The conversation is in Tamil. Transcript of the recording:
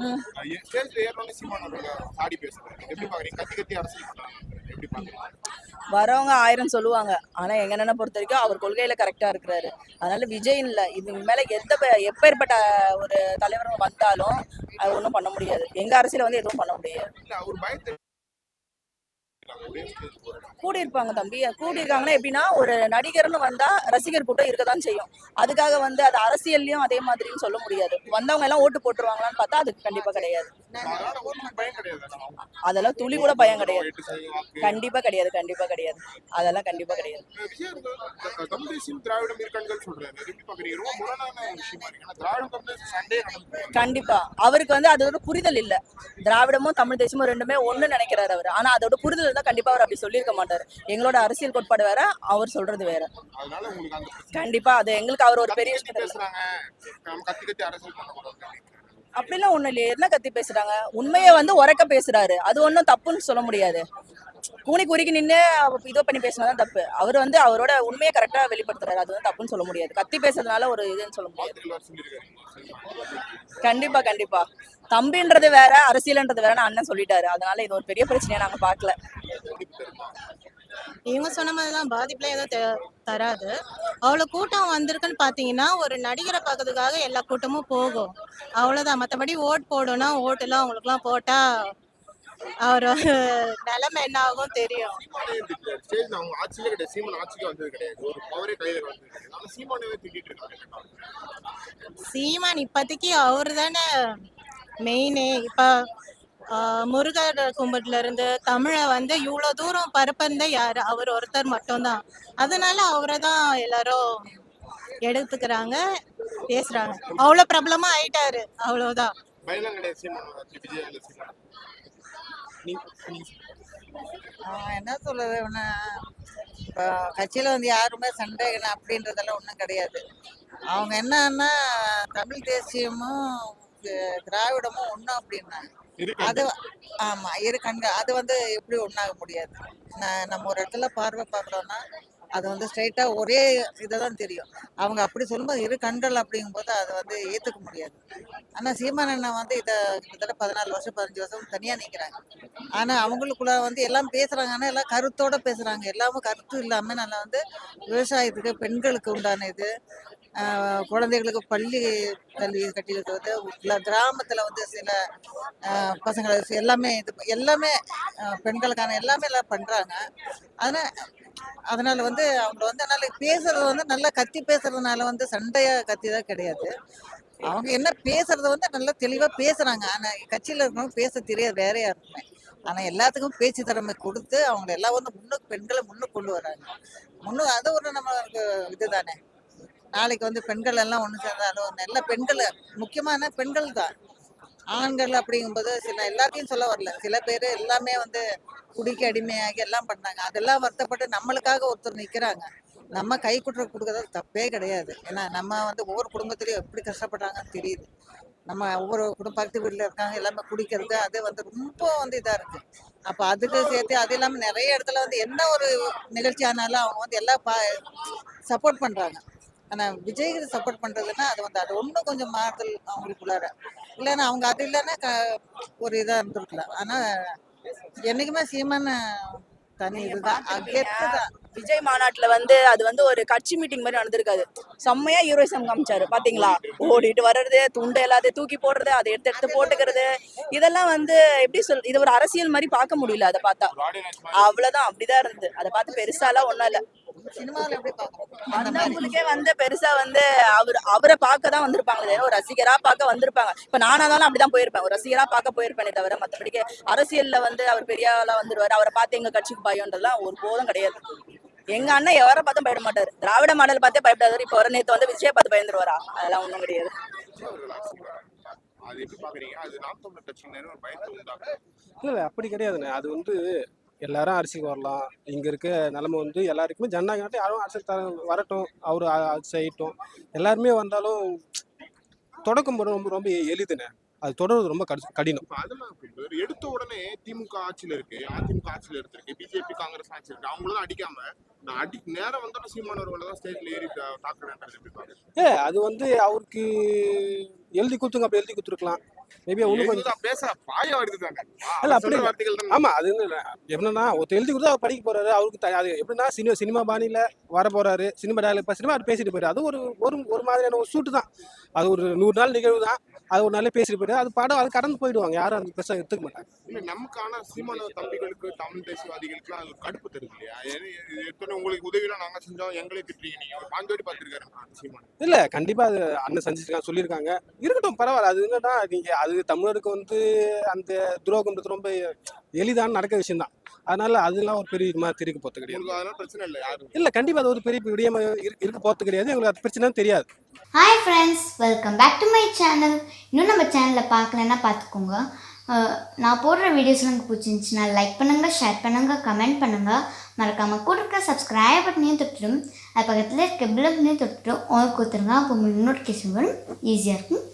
ம். ஸ்டேஜ்ல ஏறணும்னு சீமான் அவர்கள் சாடி பேசுறாரு எப்படி பாக்குறீங்க? கத்தி கத்தி அரசியல் பண்றாங்க. எப்படி பாக்குறீங்க? வரவங்க ஆயிரம் சொல்லுவாங்க. ஆனா எங்க அண்ணனை பொறுத்த வரைக்கும் அவர் கொள்கையில கரெக்டா இருக்கிறாரு. அதனால விஜய் இல்ல. இது மேல எந்த எப்பேற்பட்ட ஒரு தலைவரும் வந்தாலும் அது ஒண்ணும் பண்ண முடியாது. எங்க அரசியல வந்து எதுவும் பண்ண முடியாது இல்ல அவர் பயத்து ஒரே ஸ்டேஜ் போறாரு கூடி இருப்பாங்க தம்பி. கூடி இருக்காங்கன்னா எப்படின்னா ஒரு நடிகர்னு வந்தா ரசிகர் கூட்டம் இருக்க தான் செய்யும். அதுக்காக வந்து அது அரசியல்லையும் அதே மாதிரியும் சொல்ல முடியாது. வந்தவங்க எல்லாம் ஓட்டு போட்டுருவாங்களான்னு பார்த்தா அது கண்டிப்பா கிடையாது. அதெல்லாம் துளி கூட பயம் கிடையாது கண்டிப்பா கிடையாது கண்டிப்பா கிடையாது. அதெல்லாம் கண்டிப்பா கிடையாது. கண்டிப்பா அவருக்கு வந்து அதோட புரிதல் இல்ல. திராவிடமும் தமிழ் தேசமும் ரெண்டுமே ஒண்ணு நினைக்கிறாரு அவர். ஆனா அதோட புரிதல் தான் கண்டிப்பா அவர் அப்படி சொல்லியிருக்க மாட்டாரு. எங்களோட அரசியல் கோட்பாடு வேற அவர் சொல்றது வேற. கண்டிப்பா அது எங்களுக்கு அவர் ஒரு பெரிய அப்படிலாம் ஒண்ணு இல்லையே. என்ன கத்தி பேசுறாங்க? உண்மையை வந்து உரக்க பேசுறாரு. அது ஒண்ணும் தப்புன்னு சொல்ல முடியாது. கூனி குறுக்கி நின்று இதோ பண்ணி பேசினாதான் தப்பு. அவர் வந்து அவரோட உண்மையை கரெக்டா வெளிப்படுத்துறாரு. அது வந்து தப்புன்னு சொல்ல முடியாது. கத்தி பேசுறதுனால ஒரு இதுன்னு சொல்ல முடியாது. கண்டிப்பா கண்டிப்பா. தம்பின்றது வேற அரசியல்ன்றது வேற அண்ணன் சொல்லிட்டாரு. அதனால இது ஒரு பெரிய பிரச்சனையா நாங்க பாக்கல இவங்க சொன்ன மாதிரி பாதிப்புலாம் பாதிப்புல எதுவும் தராது. அவ்வளோ கூட்டம் வந்திருக்குன்னு பார்த்தீங்கன்னா ஒரு நடிகரை பார்க்கறதுக்காக எல்லா கூட்டமும் போகும். அவ்வளோதான் மற்றபடி ஓட் போடணும்னா அவங்களுக்கு அவங்களுக்குலாம் போட்டால் அவர் நிலைமை என்ன ஆகும் தெரியும். சீமான் இப்பதைக்கு வந்தது சீமான் இப்போதைக்கு அவர் தானே மெயினே இப்போ முருகர் கும்பத்துல இருந்து தமிழை வந்து இவ்வளோ தூரம் பரப்பந்த யார்? அவர் ஒருத்தர் மட்டும்தான். அதனால அவரை தான் எல்லாரும் எடுத்துக்கிறாங்க பேசுறாங்க. அவ்வளோ பிரபலமா ஆயிட்டாரு அவ்வளோதான் ஆஹ் என்ன சொல்றது இப்போ கட்சியில் வந்து யாருமே சண்டை அப்படின்றதெல்லாம் ஒன்றும் கிடையாது. அவங்க என்னன்னா தமிழ் தேசியமும் திராவிடமும் ஒன்றும் அப்படின்னாங்க அது ஆமா இரு கண்கள் அது வந்து எப்படி ஒன்றாக முடியாது. நம்ம ஒரு இடத்துல பார்வை பார்க்குறோன்னா அது வந்து ஸ்ட்ரைட்டாக ஒரே இதை தான் தெரியும். அவங்க அப்படி சொல்லும்போது இரு கண்கள் அப்படிங்கும்போது அதை வந்து ஏற்றுக்க முடியாது. ஆனால் சீமான் அண்ணன் வந்து இதை கிட்டத்தட்ட பதினாலு வருஷம் பதினஞ்சு வருஷம் தனியாக நிற்கிறாங்க ஆனால் அவங்களுக்குள்ள வந்து எல்லாம் பேசுகிறாங்க ஆனால் எல்லாம் கருத்தோட பேசுகிறாங்க எல்லாமே கருத்து இல்லாமல் நல்லா வந்து விவசாயத்துக்கு பெண்களுக்கு உண்டான இது குழந்தைகளுக்கு பள்ளி கல்வி கட்டி வந்து சில கிராமத்தில் வந்து சில பசங்களை எல்லாமே இது எல்லாமே பெண்களுக்கான எல்லாமே எல்லாம் பண்ணுறாங்க அதனால் அதனால் வந்து அவங்க வந்து அதனால் பேசுறது வந்து நல்லா கத்தி பேசுறதுனால வந்து சண்டையாக கத்தி தான் கிடையாது. அவங்க என்ன பேசுறது வந்து நல்லா தெளிவாக பேசுறாங்க. ஆனால் கட்சியில் இருக்கவங்க பேச தெரியாது வேறையாக இருக்குமே ஆனால் எல்லாத்துக்கும் பேச்சு திறமை கொடுத்து அவங்க எல்லாம் வந்து முன்னுக்கு பெண்களை முன்னுக்கு கொண்டு வராங்க. முன்னு அது ஒரு நம்ம இதுதானே. நாளைக்கு வந்து பெண்கள் எல்லாம் ஒன்று சேர்ந்தாலும் நல்ல பெண்கள் முக்கியமான பெண்கள் தான் ஆண்கள் அப்படிங்கும்போது சில எல்லாத்தையும் சொல்ல வரல. சில பேர் எல்லாமே வந்து குடிக்க அடிமையாகி எல்லாம் பண்ணாங்க அதெல்லாம் வருத்தப்பட்டு நம்மளுக்காக ஒருத்தர் நிற்கிறாங்க நம்ம கை குற்ற கொடுக்கறது தப்பே கிடையாது. ஏன்னா நம்ம வந்து ஒவ்வொரு குடும்பத்திலையும் எப்படி கஷ்டப்படுறாங்கன்னு தெரியுது. நம்ம ஒவ்வொரு குடும்ப பக்கத்து வீட்டில் இருக்காங்க எல்லாமே குடிக்கிறது அது வந்து ரொம்ப வந்து இதாக இருக்கு. அப்போ அதுக்கு சேர்த்து அது இல்லாமல் நிறைய இடத்துல வந்து என்ன ஒரு நிகழ்ச்சி ஆனாலும் அவங்க வந்து எல்லாம் பா சப்போர்ட் பண்ணுறாங்க ஆனால் விஜய்க்கு சப்போர்ட் பண்ணுறதுன்னா அது வந்து அது இன்னும் கொஞ்சம் மாறுதல் அவங்களுக்குள்ளார. இல்லைன்னா அவங்க அது இல்லைன்னா க ஒரு இதாக இருந்திருக்கலாம். ஆனால் என்னைக்குமே சீமான தனி இதுதான். கெத்து தான். விஜய் மாநாட்டுல வந்து அது வந்து ஒரு கட்சி மீட்டிங் மாதிரி நடந்திருக்காது. செம்மையா ஹீரோயிசம் காமிச்சாரு. பாத்தீங்களா? ஓடிட்டு வர்றது துண்டு எல்லாத்தையும் தூக்கி போடுறது அதை எடுத்து எடுத்து போட்டுக்கிறது. இதெல்லாம் வந்து எப்படி சொல் இது ஒரு அரசியல் மாதிரி பார்க்க முடியல அதை பார்த்தா. அவ்வளவுதான் அப்படிதான் இருந்தது. அதை பார்த்து பெருசாலாம் ஒண்ணும் இல்ல. சினிமாவில் எப்படி பார்க்குறோம் வந்து பெருசா வந்து அவர் அவரை பார்க்க தான் வந்திருப்பாங்க தவிர ஒரு ரசிகரா பார்க்க வந்திருப்பாங்க. இப்ப நானா இருந்தாலும் அப்படிதான் போயிருப்பேன். ஒரு ரசிகரா பார்க்க போயிருப்பேனே தவிர மத்தபடிக்கு அரசியல்ல வந்து அவர் பெரிய ஆளா வந்துருவாரு அவரை பார்த்து எங்க கட்சிக்கு பயம்ன்றதுலாம் ஒரு போதும் கிடையாது. எங்க அண்ணன் எவரை பார்த்தும் பயப்பட மாட்டாரு. திராவிட மாடல் பார்த்தே பயப்படாதாரு இப்ப வர நேத்து வந்து விஜய பார்த்து பயந்துருவாரா? அதெல்லாம் ஒண்ணும் கிடையாது. அது எப்படி பாக்குறீங்க? அது நாம் தமிழர் கட்சியினர் ஒரு பயத்தை உண்டாக்கும் இல்லை இல்லை அப்படி கிடையாதுண்ணே. அது வந்து எல்லாரும் அரசியலுக்கு வரலாம். இங்கே இருக்க நிலைமை வந்து எல்லாருக்குமே ஜனநாயகம் நாட்டில் யாரும் அரசியல் த வரட்டும். அவர் செய்யட்டும். எல்லாருமே வந்தாலும் தொடக்கம் ரொம்ப ரொம்ப எளிதுண்ணே அது தொடர்றது ரொம்ப கடி கடினம். அதெல்லாம். எடுத்த உடனே திமுக ஆட்சியில இருக்கு அதிமுக ஆட்சியில இருந்திருக்கு பிஜேபி காங்கிரஸ் ஆட்சி இருக்கு. அவங்களும் அடிக்காம நான் அடி நேரம் வந்தோட சீமானவர்களை தான் ஸ்டேஜ்ல ஏறி தாக்குறேன்றது ஏ அது வந்து அவருக்கு எழுதி கொடுத்துங்க அப்படி எழுதி கொடுத்துருக்கலாம். மேபி ஒன்றும் கொஞ்சம் பேச பாய வருது தாங்க இல்ல, அப்படி ஆமா அது எப்படின்னா ஒருத்தர் எழுதி கொடுத்தா அவர் படிக்க போறாரு. அவருக்கு அது எப்படின்னா சினிமா சினிமா பாணியில வர போறாரு. சினிமா டயலாக் சினிமா பேசிட்டு போயிரு அது ஒரு ஒரு ஒரு மாதிரியான ஒரு சூட்டு தான் அது ஒரு நூறு நாள் நிகழ்வு தான் அது ஒரு நாளே பேசிட்டு போயிரு அது படம் அது கடந்து போயிடுவாங்க. யாரும் அந்த பெருசாக எடுத்துக்க மாட்டாங்க. இல்ல நமக்கான சீமான தம்பிகளுக்கு தமிழ் தேசியவாதிகளுக்கு அது கடுப்பு தருது இல்லையா? எத்தனை உங்களுக்கு உதவிலாம் நாங்க செஞ்சோம் எங்களே திட்டுறீங்க நீங்க. ஒரு பாஞ்சு வாட்டி பார்த்திருக்காரு சீமான். இல்ல கண்டிப்பா அது அண்ணன் செஞ்சிருக்காங்க சொல்லியிருக்காங்க. இருக்கட்டும் பரவாயில்ல. அது என்னன்னா நீங்க அது தமிழருக்கு வந்து அந்த துரோகம்ன்றது ரொம்ப எளிதான நடக்க விஷயம் தான் அதனால அதெல்லாம் ஒரு பெரிய இதுமா திருக்க போறது கிடையாது. உங்களுக்கு அதெல்லாம் பிரச்சனை இல்லை யாரும்? இல்ல கண்டிப்பா அது ஒரு பெரிய விடயமா இரு- இருக்க போறது கிடையாது. எங்களுக்கு அது பிரச்சனை தெரியாது. Hi friends welcome back to my channel இன்னும் நம்ம சேனலில் பார்க்கலன்னா பார்த்துக்கோங்க நான் போடுற வீடியோஸ் உங்களுக்கு பிடிச்சிருந்துச்சுன்னா லைக் பண்ணுங்கள் ஷேர் பண்ணுங்கள் கமெண்ட் பண்ணுங்கள் மறக்காமல் கூட இருக்க சப்ஸ்கிரைப் பட்டனையும் தொட்டுடும். அது பக்கத்தில் இருக்க பில் பட்டனையும் தொட்டுட்டு உங்களுக்கு கொடுத்துருங்க அப்போ உங்களுக்கு நோட்டிஃபிகேஷன் வரும் ஈஸியாக இருக்கும்.